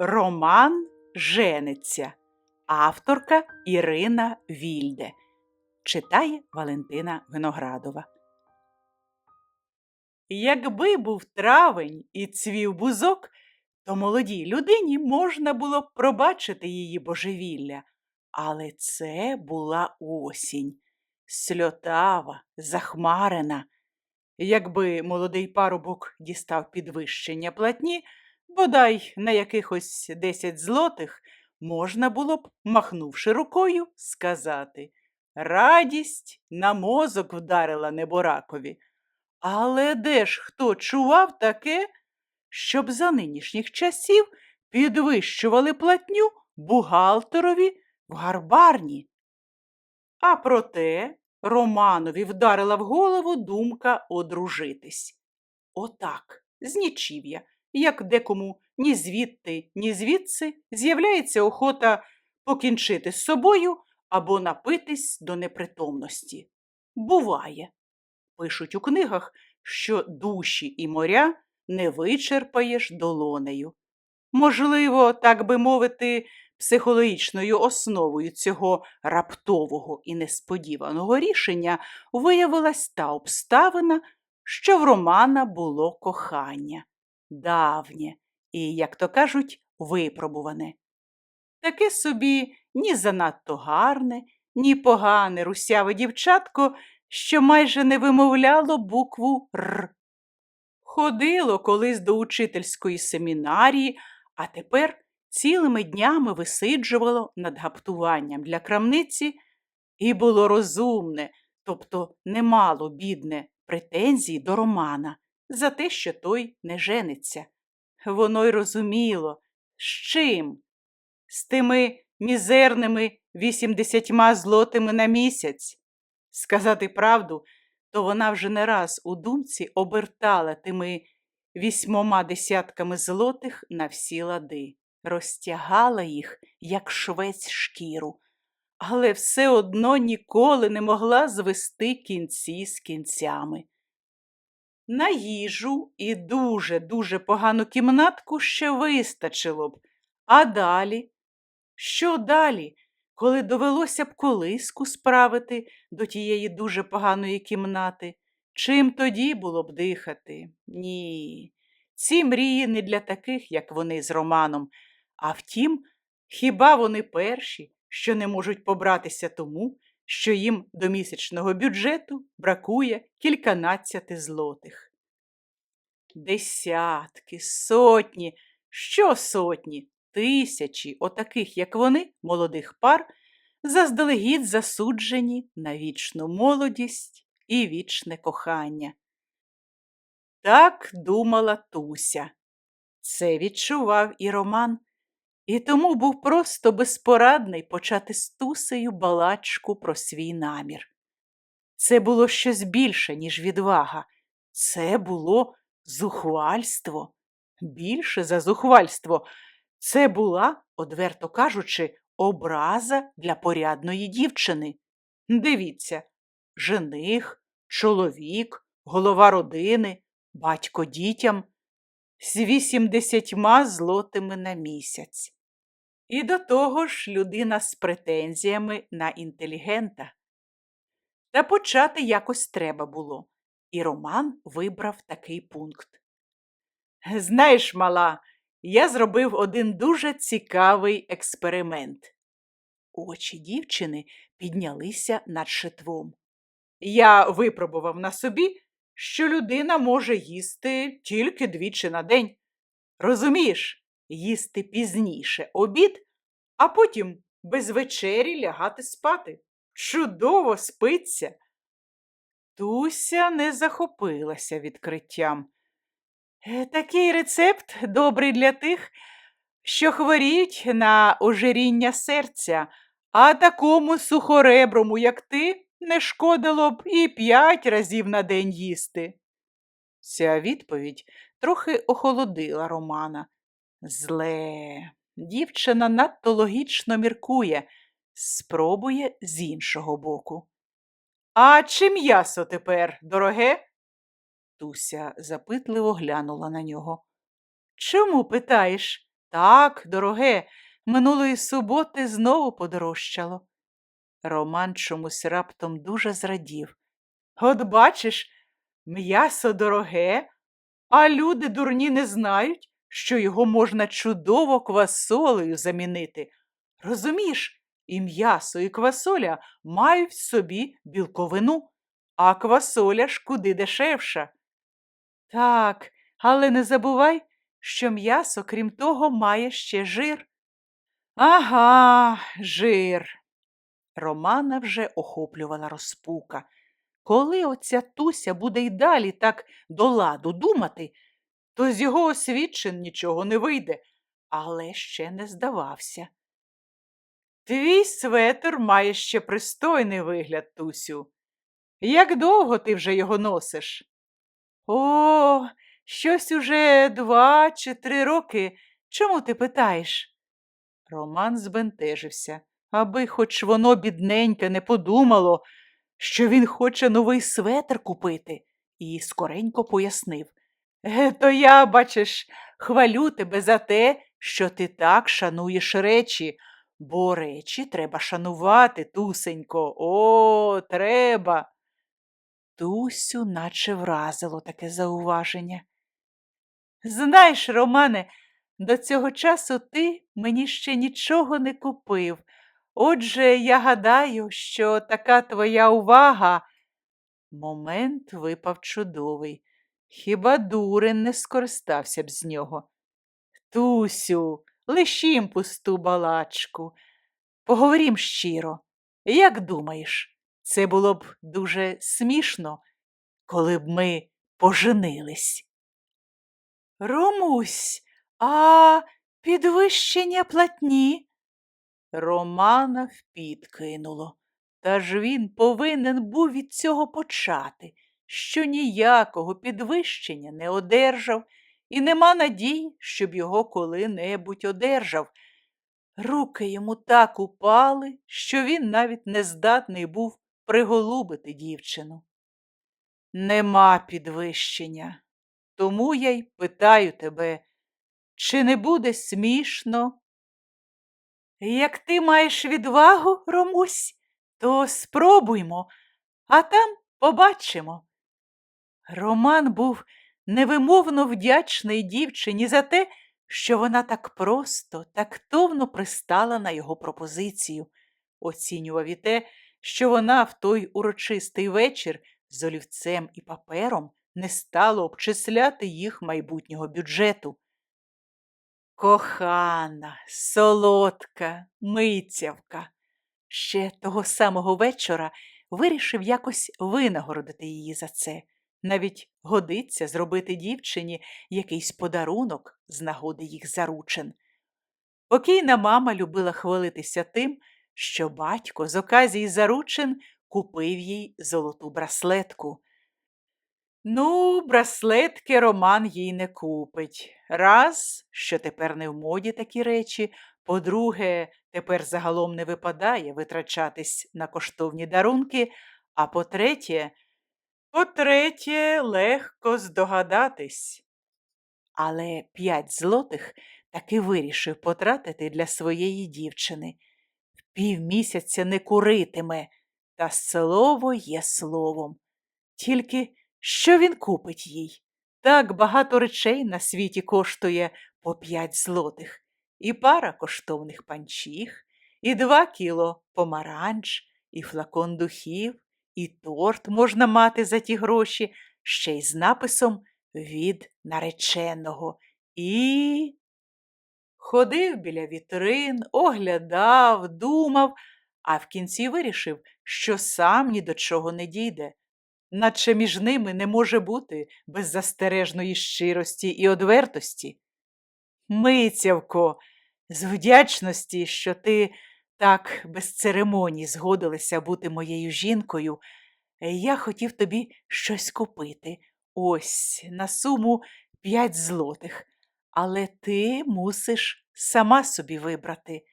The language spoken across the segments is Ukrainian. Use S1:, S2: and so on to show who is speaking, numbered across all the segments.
S1: Роман жениться. Авторка Ірина Вільде. Читає Валентина Виноградова. Якби був травень і цвів бузок, то молодій людині можна було б пробачити її божевілля. Але це була осінь, сльотава, захмарена. Якби молодий парубок дістав підвищення платні, бодай на якихось десять злотих, можна було б, махнувши рукою, сказати Радість на мозок вдарила неборакові. Але де ж хто чував таке, щоб за нинішніх часів підвищували платню бухгалтерові в гарбарні? А проте Романові вдарила в голову думка одружитись. Отак, з нічів'я, як декому ні звідти, ні звідси з'являється охота покінчити з собою або напитись до непритомності. Буває. Пишуть у книгах, що душі і моря не вичерпаєш долонею. Можливо, так би мовити, психологічною основою цього раптового і несподіваного рішення виявилась та обставина, що в Романа було кохання давнє і, як то кажуть, випробуване. Таке собі ні занадто гарне, ні погане русяве дівчатко, що майже не вимовляло букву Р. Ходило колись до учительської семінарії, а тепер цілими днями висиджувало над гаптуванням для крамниці і було розумне, тобто немало бідне претензій до Романа за те, що той не жениться. Воно й розуміло, з чим? З тими мізерними вісімдесятьма злотими на місяць. Сказати правду, то вона вже не раз у думці обертала тими вісьмома десятками злотих на всі лади, розтягала їх, як швець шкіру, але все одно ніколи не могла звести кінці з кінцями. На їжу і дуже-дуже погану кімнатку ще вистачило б. А далі? Що далі, коли довелося б колиску справити до тієї дуже поганої кімнати? Чим тоді було б дихати? Ні. Ці мрії не для таких, як вони з Романом. А втім, хіба вони перші, що не можуть побратися тому, що їм до місячного бюджету бракує кільканадцяти злотих. Десятки, сотні, що сотні, тисячі отаких, як вони, молодих пар, заздалегідь засуджені на вічну молодість і вічне кохання. Так думала Туся. Це відчував і Роман, і тому був просто безпорадний почати з Тусею балачку про свій намір. Це було щось більше, ніж відвага. Це було зухвальство. Більше за зухвальство. Це була, одверто кажучи, образа для порядної дівчини. Дивіться, жених, чоловік, голова родини, батько дітям з вісімдесятьма злотими на місяць. І до того ж людина з претензіями на інтелігента. Та почати якось треба було, і Роман вибрав такий пункт. Знаєш, мала, я зробив один дуже цікавий експеримент. Очі дівчини піднялися над шитвом. Я випробував на собі, що людина може їсти тільки двічі на день. Розумієш, їсти пізніше обід, а потім без вечері лягати спати. Чудово спиться. Туся не захопилася відкриттям. «Е, Такий рецепт добрий для тих, що хворіють на ожиріння серця, а такому сухореброму, як ти, не шкодило б і п'ять разів на день їсти. Ця відповідь трохи охолодила Романа. Зле, дівчина надто логічно міркує, спробує з іншого боку. А чи м'ясо тепер, дороге? Туся запитливо глянула на нього. Чому питаєш? Так, дороге, минулої суботи знову подорожчало. Роман чомусь раптом дуже зрадів. От бачиш, м'ясо дороге, а люди дурні не знають, що його можна чудово квасолею замінити. Розумієш, і м'ясо, і квасоля мають в собі білковину, а квасоля ж куди дешевша. Так, але не забувай, що м'ясо, крім того, має ще жир. Ага, жир. Романа вже охоплювала розпука. Коли оця Туся буде й далі так до ладу думати, то з його освідчин нічого не вийде, але ще не здавався. Твій светр має ще пристойний вигляд, Тусю. Як довго ти вже його носиш? О, щось уже два чи три роки. Чому ти питаєш? Роман збентежився, аби хоч воно бідненьке не подумало, що він хоче новий светр купити, і скоренько пояснив. «Е, То я, бачиш, хвалю тебе за те, що ти так шануєш речі, бо речі треба шанувати, тусенько. О, треба. Тусю наче вразило таке зауваження. Знаєш, Романе, до цього часу ти мені ще нічого не купив. Отже, я гадаю, що така твоя увага. Момент випав чудовий. Хіба дурень не скористався б з нього? Тусю, лишім пусту балачку. Поговорім щиро. Як думаєш, це було б дуже смішно, коли б ми поженились? Ромусь, а підвищення платні? Романа впідкинуло. Та ж він повинен був від цього почати, що ніякого підвищення не одержав, і нема надії, щоб його коли-небудь одержав. Руки йому так упали, що він навіть не здатний був приголубити дівчину. Нема підвищення. Тому я й питаю тебе, чи не буде смішно? Як ти маєш відвагу, Ромусь, то спробуймо, а там побачимо. Роман був невимовно вдячний дівчині за те, що вона так просто, тактовно пристала на його пропозицію, оцінював і те, що вона в той урочистий вечір з олівцем і папером не стала обчисляти їх майбутнього бюджету. Кохана, солодка, митявка. Ще того самого вечора вирішив якось винагородити її за це. Навіть годиться зробити дівчині якийсь подарунок з нагоди їх заручин. Покійна мама любила хвалитися тим, що батько з оказії заручин купив їй золоту браслетку. Ну, браслетки Роман їй не купить. Раз, що тепер не в моді такі речі, по-друге, тепер загалом не випадає витрачатись на коштовні дарунки, а по-третє, по-третє, легко здогадатись. Але п'ять злотих таки вирішив потратити для своєї дівчини. Півмісяця не куритиме, та слово є словом. Тільки що він купить їй? Так багато речей на світі коштує по п'ять злотих, і пара коштовних панчіх, і два кіло помаранч, і флакон духів, і торт можна мати за ті гроші, ще й з написом від нареченого. І ходив біля вітрин, оглядав, думав, а в кінці вирішив, що сам ні до чого не дійде наче між ними не може бути беззастережної щирості і одвертості. Мицявко, з вдячності, що ти так без церемоній згодилася бути моєю жінкою, я хотів тобі щось купити. Ось на суму п'ять злотих, але ти мусиш сама собі вибрати,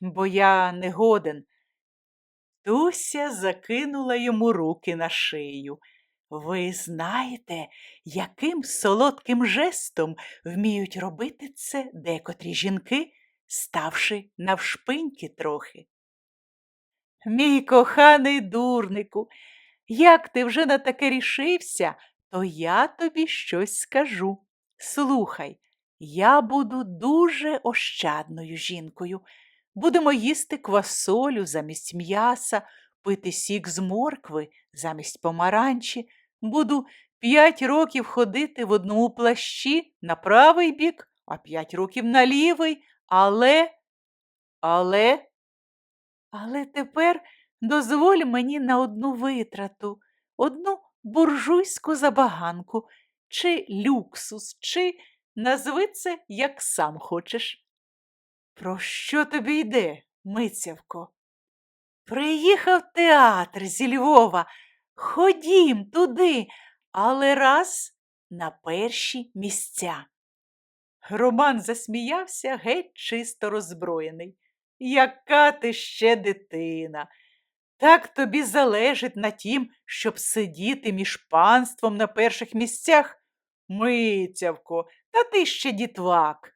S1: бо я не годен. Туся закинула йому руки на шию. Ви знаєте, яким солодким жестом вміють робити це декотрі жінки, ставши навшпиньки трохи. Мій коханий дурнику, як ти вже на таке рішився, то я тобі щось скажу. Слухай, я буду дуже ощадною жінкою. Будемо їсти квасолю замість м'яса, пити сік з моркви замість помаранчі. Буду п'ять років ходити в одному плащі на правий бік, а п'ять років на лівий, але, але, але тепер дозволь мені на одну витрату, одну буржуйську забаганку, чи люксус, чи назви це, як сам хочеш. Про що тобі йде, Мицявко? Приїхав театр зі Львова. Ходім туди, але раз на перші місця. Роман засміявся геть чисто роззброєний. Яка ти ще дитина? Так тобі залежить на тім, щоб сидіти між панством на перших місцях? Мицявко, та ти ще дітвак.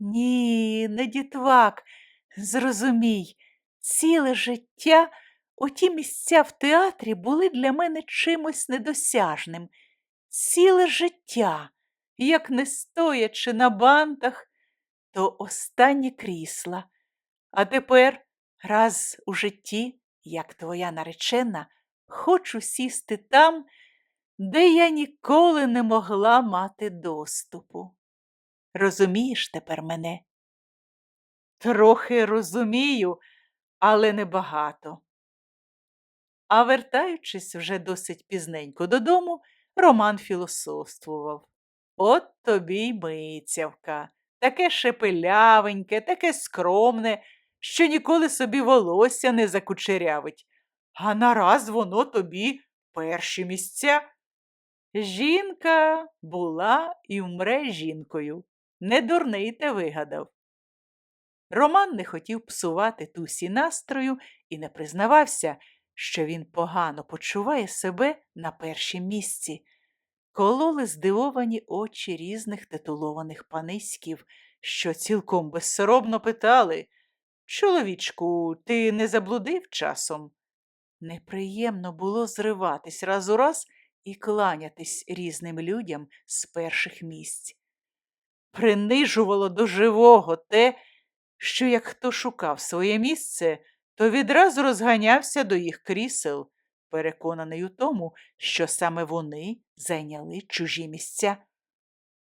S1: Ні, не дітвак. Зрозумій, ціле життя оті місця в театрі були для мене чимось недосяжним. Ціле життя, як не стоячи на бантах, то останні крісла. А тепер, раз у житті, як твоя наречена, хочу сісти там, де я ніколи не могла мати доступу. Розумієш тепер мене? Трохи розумію, але небагато. А вертаючись вже досить пізненько додому, Роман філософствував. От тобі й мицявка, таке шепелявеньке, таке скромне, що ніколи собі волосся не закучерявить, а нараз воно тобі перші місця. Жінка була і вмре жінкою. Не дурний те вигадав. Роман не хотів псувати тусі настрою і не признавався, що він погано почуває себе на першім місці. Кололи здивовані очі різних титулованих паниськів, що цілком безсоробно питали Чоловічку, ти не заблудив часом? Неприємно було зриватись раз у раз і кланятись різним людям з перших місць. Принижувало до живого те, що як хто шукав своє місце, то відразу розганявся до їх крісел, переконаний у тому, що саме вони зайняли чужі місця.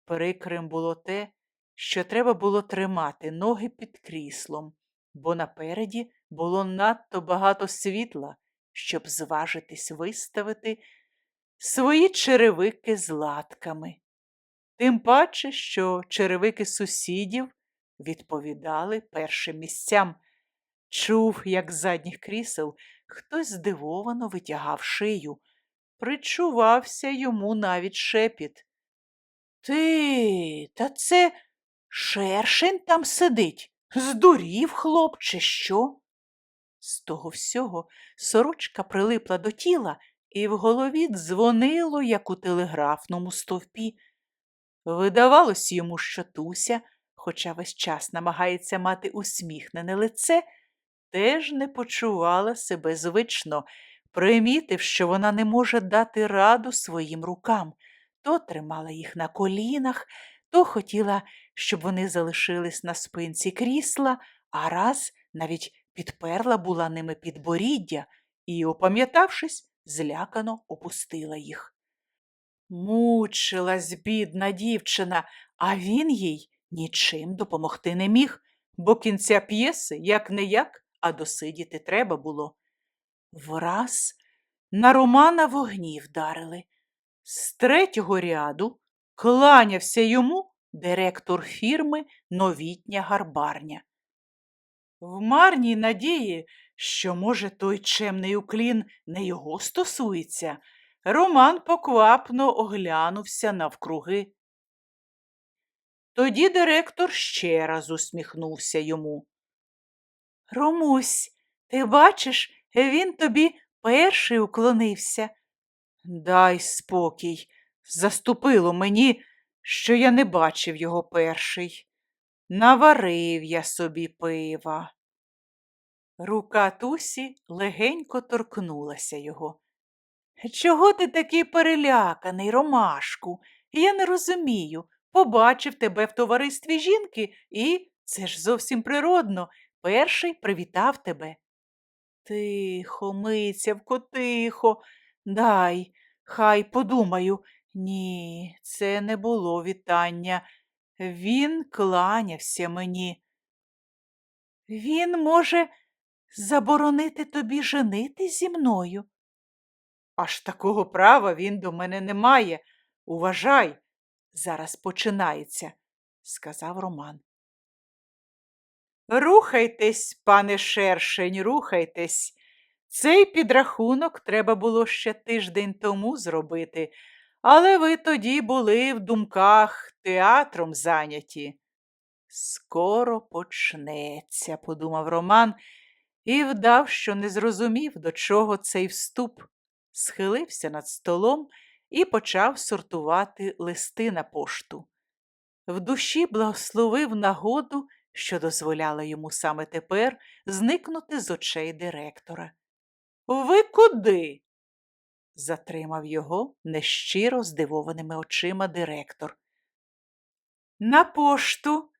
S1: Прикрим було те, що треба було тримати ноги під кріслом, бо напереді було надто багато світла, щоб зважитись виставити свої черевики з латками. Тим паче, що черевики сусідів відповідали першим місцям. Чув, як з задніх крісел хтось здивовано витягав шию. Причувався йому навіть шепіт. Ти, та це шершень там сидить. Здурів, хлопче, що? З того всього сорочка прилипла до тіла і в голові дзвонило, як у телеграфному стовпі. Видавалось йому, що Туся, хоча весь час намагається мати усміхнене лице, теж не почувала себе звично, примітив, що вона не може дати раду своїм рукам, то тримала їх на колінах, то хотіла, щоб вони залишились на спинці крісла, а раз навіть підперла була ними підборіддя і, опам'ятавшись, злякано опустила їх. Мучилась бідна дівчина, а він їй нічим допомогти не міг, бо кінця п'єси як не як, а досидіти треба було. Враз на Романа вогні вдарили. З третього ряду кланявся йому директор фірми Новітня гарбарня. В марній надії, що, може, той чемний уклін не його стосується, Роман поквапно оглянувся навкруги. Тоді директор ще раз усміхнувся йому. Ромусь, ти бачиш, він тобі перший уклонився. Дай спокій. Заступило мені, що я не бачив його перший. Наварив я собі пива. Рука Тусі легенько торкнулася його. Чого ти такий переляканий, Ромашку? Я не розумію. Побачив тебе в товаристві жінки, і це ж зовсім природно. Перший привітав тебе. Тихо, мицявко, тихо. Дай, хай подумаю. Ні, це не було вітання. Він кланявся мені. Він може заборонити тобі женити зі мною. Аж такого права він до мене не має. Уважай, зараз починається, сказав Роман. Рухайтесь, пане шершень, рухайтесь. Цей підрахунок треба було ще тиждень тому зробити, але ви тоді були в думках театром зайняті. Скоро почнеться, подумав Роман і вдав, що не зрозумів, до чого цей вступ. Схилився над столом і почав сортувати листи на пошту. В душі благословив нагоду, що дозволяла йому саме тепер зникнути з очей директора. Ви куди? затримав його нещиро здивованими очима директор. На пошту.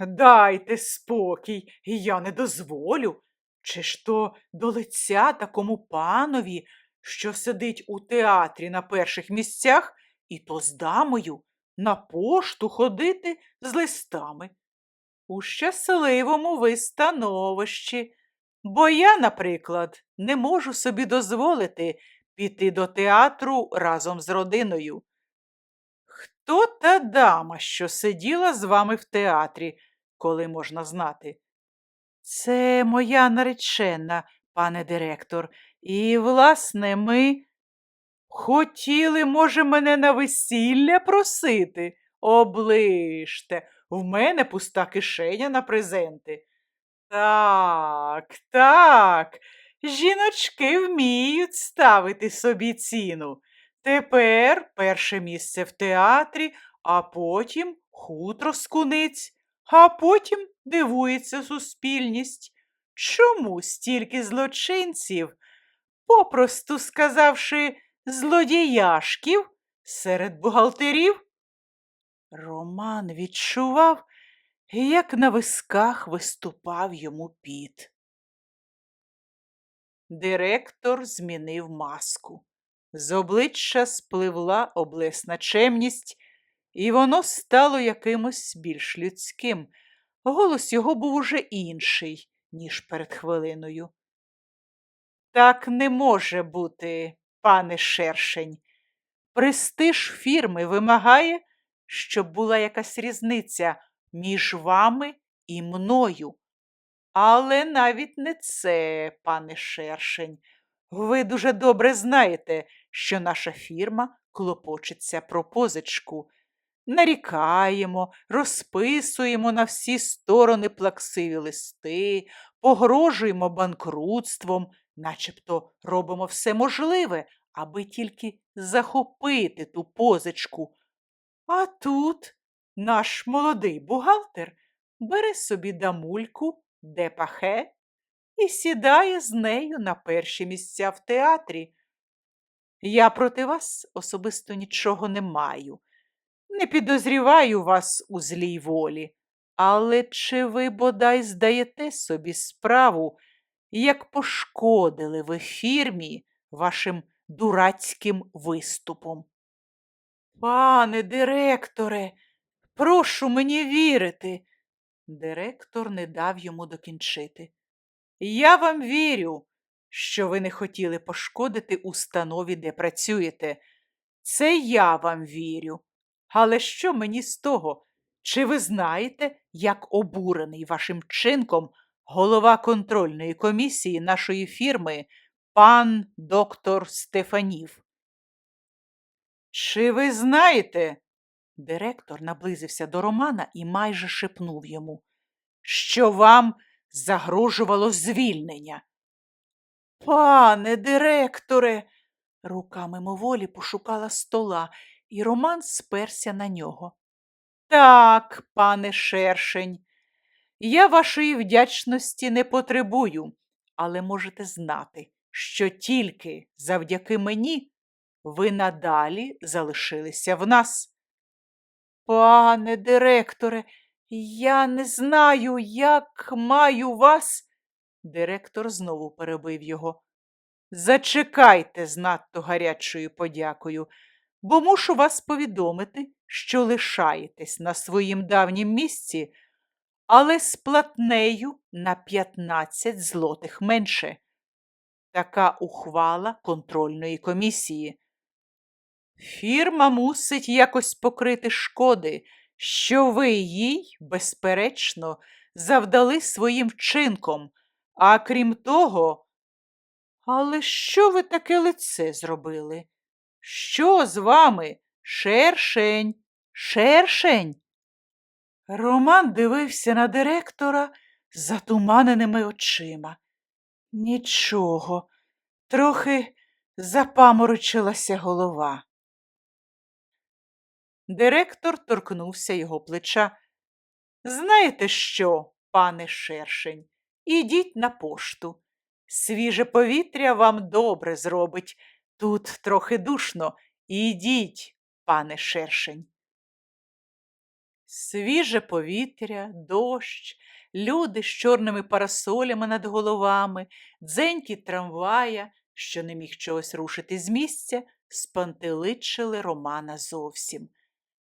S1: Дайте спокій, я не дозволю. Чи ж то до лиця такому панові, що сидить у театрі на перших місцях, і то з дамою на пошту ходити з листами. У щасливому ви становищі, бо я, наприклад, не можу собі дозволити піти до театру разом з родиною. Хто та дама, що сиділа з вами в театрі, коли можна знати? Це моя наречена, пане директор, і, власне, ми хотіли, може, мене на весілля просити? Оближте, в мене пуста кишеня на презенти. Так, так, жіночки вміють ставити собі ціну. Тепер перше місце в театрі, а потім хутро з куниць, а потім дивується суспільність. Чому стільки злочинців, попросту сказавши, злодіяшків серед бухгалтерів? Роман відчував, як на висках виступав йому піт. Директор змінив маску. З обличчя спливла облесна чемність, і воно стало якимось більш людським. Голос його був уже інший, ніж перед хвилиною. Так не може бути, пане шершень. Престиж фірми вимагає, щоб була якась різниця між вами і мною. Але навіть не це, пане шершень. Ви дуже добре знаєте, що наша фірма клопочеться про позичку. Нарікаємо, розписуємо на всі сторони плаксиві листи, погрожуємо банкрутством, начебто робимо все можливе, аби тільки захопити ту позичку. А тут наш молодий бухгалтер бере собі дамульку, де пахе, і сідає з нею на перші місця в театрі. Я проти вас особисто нічого не маю. Не підозріваю вас у злій волі, але чи ви бодай здаєте собі справу, як пошкодили ви фірмі вашим дурацьким виступом? Пане директоре, прошу мені вірити. Директор не дав йому докінчити. Я вам вірю, що ви не хотіли пошкодити установі, де працюєте. Це я вам вірю. Але що мені з того? Чи ви знаєте, як обурений вашим чинком голова контрольної комісії нашої фірми, пан доктор Стефанів? Чи ви знаєте? Директор наблизився до Романа і майже шепнув йому, що вам загрожувало звільнення. Пане директоре, Рука мимоволі пошукала стола, і Роман сперся на нього. Так, пане шершень, я вашої вдячності не потребую, але можете знати, що тільки завдяки мені ви надалі залишилися в нас. Пане директоре, я не знаю, як маю вас. Директор знову перебив його. Зачекайте з надто гарячою подякою, бо мушу вас повідомити, що лишаєтесь на своїм давнім місці, але з платнею на 15 злотих менше. Така ухвала контрольної комісії. Фірма мусить якось покрити шкоди, що ви їй, безперечно, завдали своїм вчинком, а крім того, але що ви таке лице зробили? Що з вами? Шершень, шершень. Роман дивився на директора затуманеними очима. Нічого, трохи запаморочилася голова. Директор торкнувся його плеча. Знаєте що, пане шершень, ідіть на пошту. Свіже повітря вам добре зробить. Тут трохи душно. Ідіть, пане шершень. Свіже повітря, дощ, люди з чорними парасолями над головами, дзенькі трамвая, що не міг чогось рушити з місця, спантеличили Романа зовсім.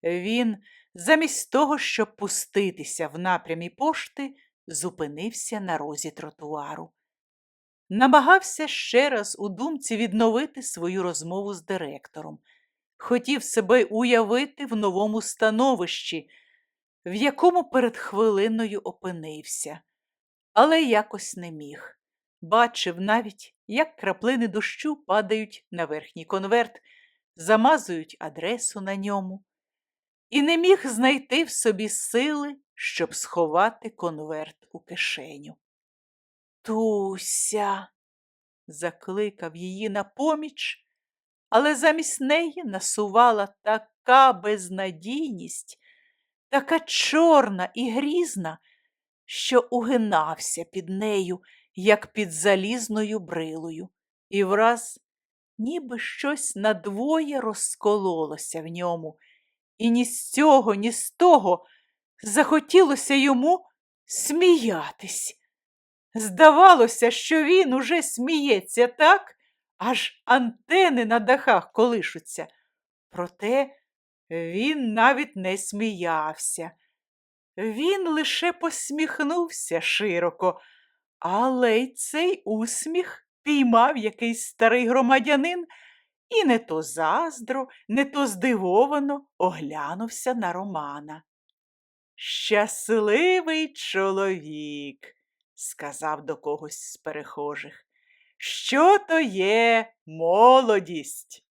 S1: Він, замість того, щоб пуститися в напрямі пошти, зупинився на розі тротуару. Намагався ще раз у думці відновити свою розмову з директором. Хотів себе уявити в новому становищі, в якому перед хвилиною опинився, але якось не міг. Бачив навіть, як краплини дощу падають на верхній конверт, замазують адресу на ньому, і не міг знайти в собі сили, щоб сховати конверт у кишеню. Туся, закликав її на поміч, але замість неї насувала така безнадійність, така чорна і грізна, що угинався під нею, як під залізною брилою, і враз ніби щось надвоє розкололося в ньому, і ні з цього, ні з того захотілося йому сміятись. Здавалося, що він уже сміється так, аж антени на дахах колишуться. Проте він навіть не сміявся. Він лише посміхнувся широко, але й цей усміх піймав якийсь старий громадянин і не то заздро, не то здивовано оглянувся на Романа. Щасливий чоловік, сказав до когось з перехожих. Що то є молодість?